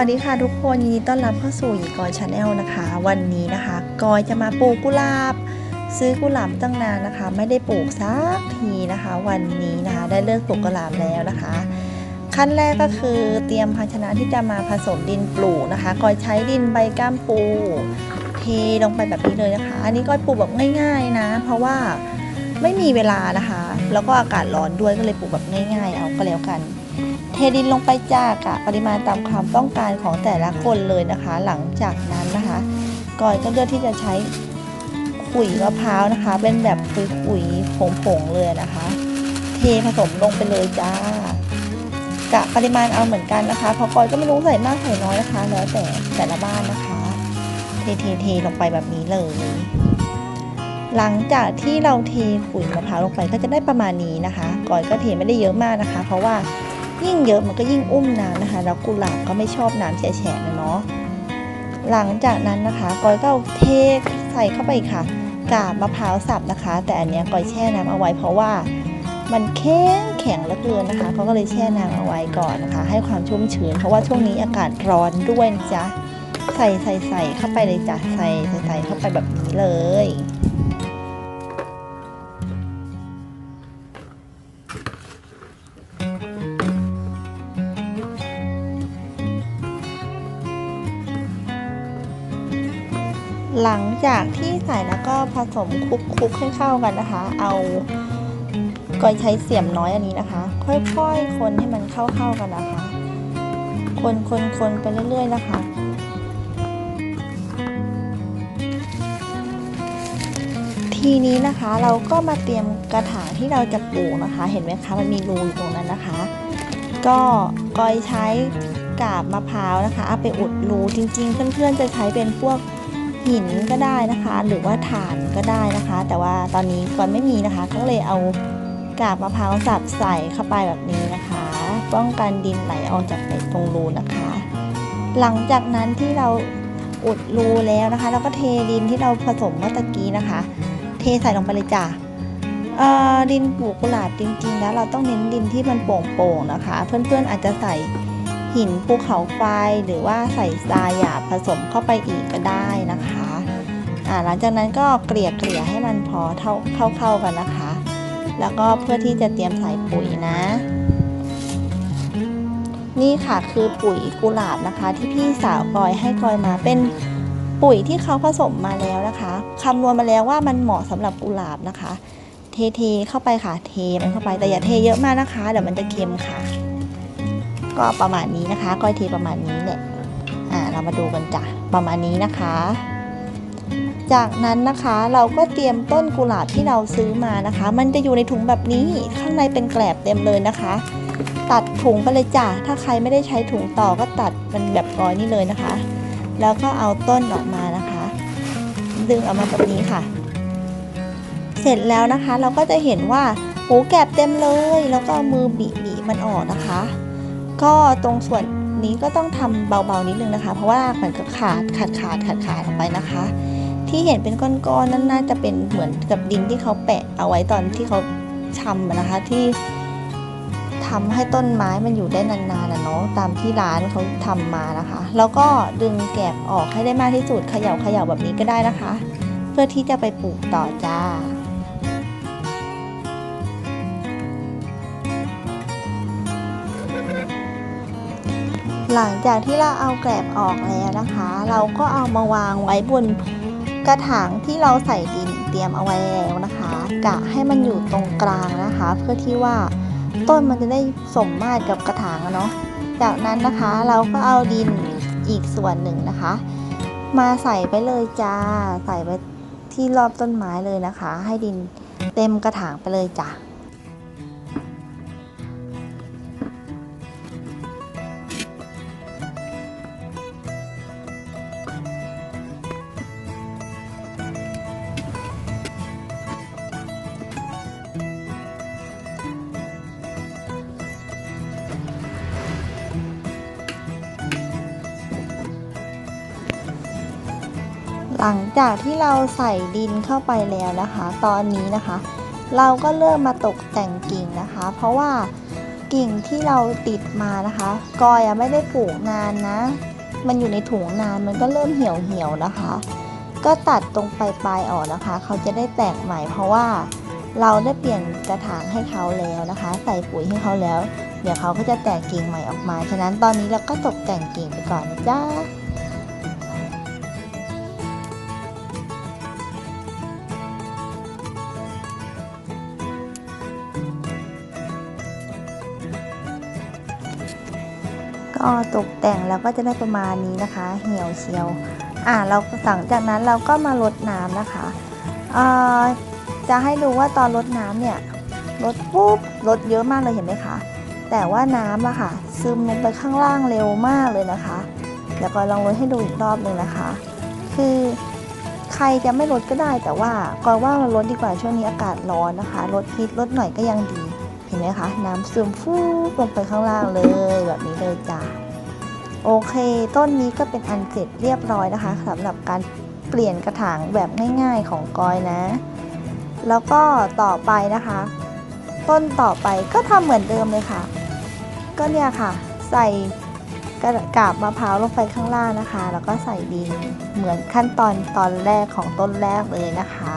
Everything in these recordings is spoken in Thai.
วัสดีค่ะทุกคนยินดีต้อนรับเข้าสู่หยีกอยชาแนลนะคะ วันนี้นะคะกอยจะมาปลูกกุหลาบ ซื้อกุหลาบตั้งนานนะคะ ไม่ได้ปลูกสักทีนะคะ วันนี้นะคะได้เลิกปลูกกุหลาบแล้วนะคะ ขั้นแรกก็คือเตรียมภาชนะที่จะมาผสมดินปลูกนะคะกอยใช้ดินใบก้ามปูเทลงไปแบบนี้เลยนะคะ อันนี้กอยปลูกแบบง่าย ๆนะ เพราะว่าไม่มีเวลานะคะ แล้วก็อากาศร้อนด้วยก็เลยปลูกแบบง่าย ๆ เอาก็แล้วกัน เทดินลงไปจ้ากะปริมาณตามความต้องการของแต่ละคนเลยนะคะ หลังจากนั้นนะคะกอยก็เลือกที่จะใช้ขุยมะพร้าวนะคะ เป็นแบบขุยๆผงๆเลยนะคะ เทผสมลงไปเลยจ้ากะปริมาณเอาเหมือนกันนะคะเพราะกอยก็ไม่รู้ใส่มากใส่น้อยนะคะ แล้วแต่แต่ละบ้านนะคะ เทเทเทลงไปแบบนี้เลย หลังจากที่เราเทขุยมะพร้าวลงไปก็จะได้ประมาณนี้นะคะกอยก็เทไม่ได้เยอะมากนะคะ เพราะว่า ยิ่งเยอะมันก็ยิ่งอุ้มน้ำนะคะแล้วกุหลาบก็ไม่ชอบน้ำแฉะเนาะหลังจากนั้นนะคะกอยก็เทใส่เข้าไปค่ะ กาบมะพร้าวสับนะคะ แต่อันเนี้ยกอยแช่น้ำเอาไว้เพราะว่ามันแข็งแข็งเหลือเกินนะคะเขาก็เลยแช่น้ำเอาไว้ก่อนนะคะ ให้ความชุ่มชื้น เพราะว่าช่วงนี้อากาศร้อนด้วยนะจ๊ะใส่ใส่ใส่เข้าไปเลยจ้ะใส่ใส่ใส่เข้าไปแบบนี้เลย หลังจากที่ใส่แล้วก็ผสมคลุกๆให้เข้ากันนะคะ เอากอยใช้เสียมน้อยอันนี้นะคะ ค่อยๆ คนให้มันเข้าๆกันนะคะ คนคนคนไปเรื่อยๆนะคะทีนี้นะคะเราก็มาเตรียมกระถางที่เราจะปลูกนะคะ เห็นไหมคะมันมีรูอยู่ตรงนั้นนะคะ ก็กอยใช้กาบมะพร้าวนะคะเอาไปอุดรูจริงๆ เพื่อนๆจะใช้เป็นพวก หินก็ได้นะคะ หรือว่าถ่านก็ได้นะคะ แต่ว่าตอนนี้ก่อนไม่มีนะคะก็เลยเอากาบมะพร้าวสับใส่เข้าไปแบบนี้นะคะ ป้องกันดินไหลออกจากในตรงรูนะคะ หลังจากนั้นที่เราอุดรูแล้วนะคะเราก็เทดินที่เราผสมเมื่อตะกี้นะคะ เทใส่ลงไปเลยจ้ะดินปลูกกุหลาบจริงๆแล้วเราต้องเน้นดินที่มันโป่งๆนะคะ เพื่อนๆอาจจะใส่ หินภูเขาไฟหรือว่าใส่ทรายหยาบผสมเข้าไปอีกก็ได้นะคะอ่าหลังจากนั้นก็เกลี่ยเกลี่ยให้มันพอเท่าเข้าเข้ากันนะคะ แล้วก็เพื่อที่จะเตรียมใส่ปุ๋ยนะ นี่ค่ะคือปุ๋ยกุหลาบนะคะ ที่พี่สาวกอยให้กอยมาเป็นปุ๋ยที่เขาผสมมาแล้วนะคะคำนวณมาแล้วว่ามันเหมาะสำหรับกุหลาบนะคะ เทเทเข้าไปค่ะเทมันเข้าไปแต่อย่าเทเยอะมากนะคะเดี๋ยวมันจะเค็มค่ะ ก็ประมาณนี้นะคะ ก้อยเทประมาณนี้แหละอ่าเรามาดูกันจ้ะประมาณนี้นะคะ จากนั้นนะคะเราก็เตรียมต้นกุหลาบที่เราซื้อมานะคะ มันจะอยู่ในถุงแบบนี้ข้างในเป็นแกลบเต็มเลยนะคะ ตัดถุงไปเลยจ้ะถ้าใครไม่ได้ใช้ถุงต่อก็ตัดเป็นแบบก้อยนี่เลยนะคะ แล้วก็เอาต้นออกมานะคะ ดึงออกมาแบบนี้ค่ะ เสร็จแล้วนะคะเราก็จะเห็นว่าหูแกลบเต็มเลย แล้วก็มือบีบมันออกนะคะ ก็ตรงส่วนนี้ก็ต้องทำเบาๆนิดนึงนะคะ เพราะว่าเหมันก็ขาดขาดขาดขาดขาดออกไปนะคะ ที่เห็นเป็นก้อนๆนั่นน่าจะเป็นเหมือนกับดินที่เขาแปะเอาไว้ตอนที่เขาชำนะคะที่ทำให้ต้นไม้มันอยู่ได้นานๆนะเนาะตามที่ร้านเขาทำมานะคะ แล้วก็ดึงแกบออกให้ได้มากที่สุดเขย่าเขย่าแบบนี้ก็ได้นะคะ เพื่อที่จะไปปลูกต่อจ้า หลังจากที่เราเอาแกลบออกแล้วนะคะ เราก็เอามาวางไว้บนกระถางที่เราใส่ดินเตรียมเอาไว้แล้วนะคะ กะให้มันอยู่ตรงกลางนะคะ เพื่อที่ว่าต้นมันจะได้สมมาตรกับกระถางเนาะจากนั้นนะคะเราก็เอาดินอีกส่วนหนึ่งนะคะ มาใส่ไปเลยจ้าใส่ไปที่รอบต้นไม้เลยนะคะ ให้ดินเต็มกระถางไปเลยจ้า หลังจากที่เราใส่ดินเข้าไปแล้วนะคะ ตอนนี้นะคะ เราก็เริ่มมาตกแต่งกิ่งนะคะ เพราะว่ากิ่งที่เราติดมานะคะกอยไม่ได้ปลูกนานนะ มันอยู่ในถุงนานมันก็เริ่มเหี่ยวเหี่ยวนะคะ ก็ตัดตรงปลายปลายๆออกนะคะ เขาจะได้แตกใหม่เพราะว่าเราได้เปลี่ยนกระถางให้เขาแล้วนะคะ ใส่ปุ๋ยให้เขาแล้ว เดี๋ยวเขาก็จะแตกกิ่งใหม่ออกมา ฉะนั้นตอนนี้เราก็ตกแต่งกิ่งไปก่อนนะจ้า ก็ตกแต่งแล้วก็จะได้ประมาณนี้นะคะ เหี่ยวเชียวอ่าเราหลังจากนั้นเราก็มารดน้ำนะคะอ่าจะให้ดูว่าตอนรดน้ำเนี่ยรดปุ๊บรดเยอะมากเลยเห็นไหมคะ แต่ว่าน้ำอะค่ะ ซึมลงไปข้างล่างเร็วมากเลยนะคะเดี๋ยวก็ลองรดให้ดูอีกรอบหนึ่งนะคะ คือใครจะไม่ลดก็ได้แต่ว่าก็ว่าเราลดดีกว่าช่วงนี้อากาศร้อนนะคะลดฮิตลดหน่อยก็ยังดี เห็นไหมคะ น้ำซึมฟูลงไปข้างล่างเลยแบบนี้เลยจ้าโอเค ต้นนี้ก็เป็นอันเสร็จเรียบร้อยนะคะสำหรับการเปลี่ยนกระถางแบบง่ายๆของกอยนะ แล้วก็ต่อไปนะคะ ต้นต่อไปก็ทำเหมือนเดิมเลยค่ะ ก็เนี่ยค่ะ ใส่กระกาบมะพร้าวลงไปข้างล่างนะคะ แล้วก็ใส่ดินเหมือนขั้นตอนตอนแรกของต้นแรกเลยนะคะ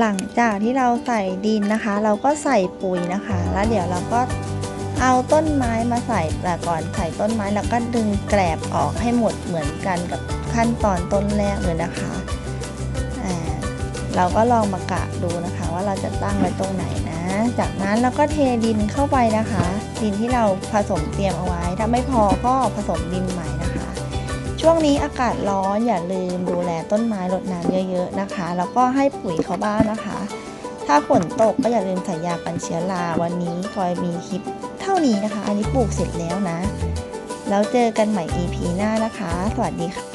หลังจากที่เราใส่ดินนะคะ เราก็ใส่ปุ๋ยนะคะ แล้วเดี๋ยวเราก็เอาต้นไม้มาใส่แต่ก่อนใส่ต้นไม้แล้วก็ดึงแกลบออกให้หมดเหมือนกันกับขั้นตอนต้นแรกเลยนะคะเราก็ลองมากะดูนะคะ ว่าเราจะตั้งไว้ตรงไหนนะ จากนั้นเราก็เทดินเข้าไปนะคะ ดินที่เราผสมเตรียมเอาไว้ ถ้าไม่พอก็ผสมดินใหม่ ช่วงนี้อากาศร้อนอย่าลืมดูแลต้นไม้รดน้ำเยอะ ๆนะคะ แล้วก็ให้ปุ๋ยเขาบ้างนะคะ ถ้าฝนตกก็อย่าลืมใส่ยากันเชื้อราวันนี้กอยมีคลิปเท่านี้นะคะ อันนี้ปลูกเสร็จแล้วนะ แล้วเจอกันใหม่ EP หน้านะคะ สวัสดีค่ะ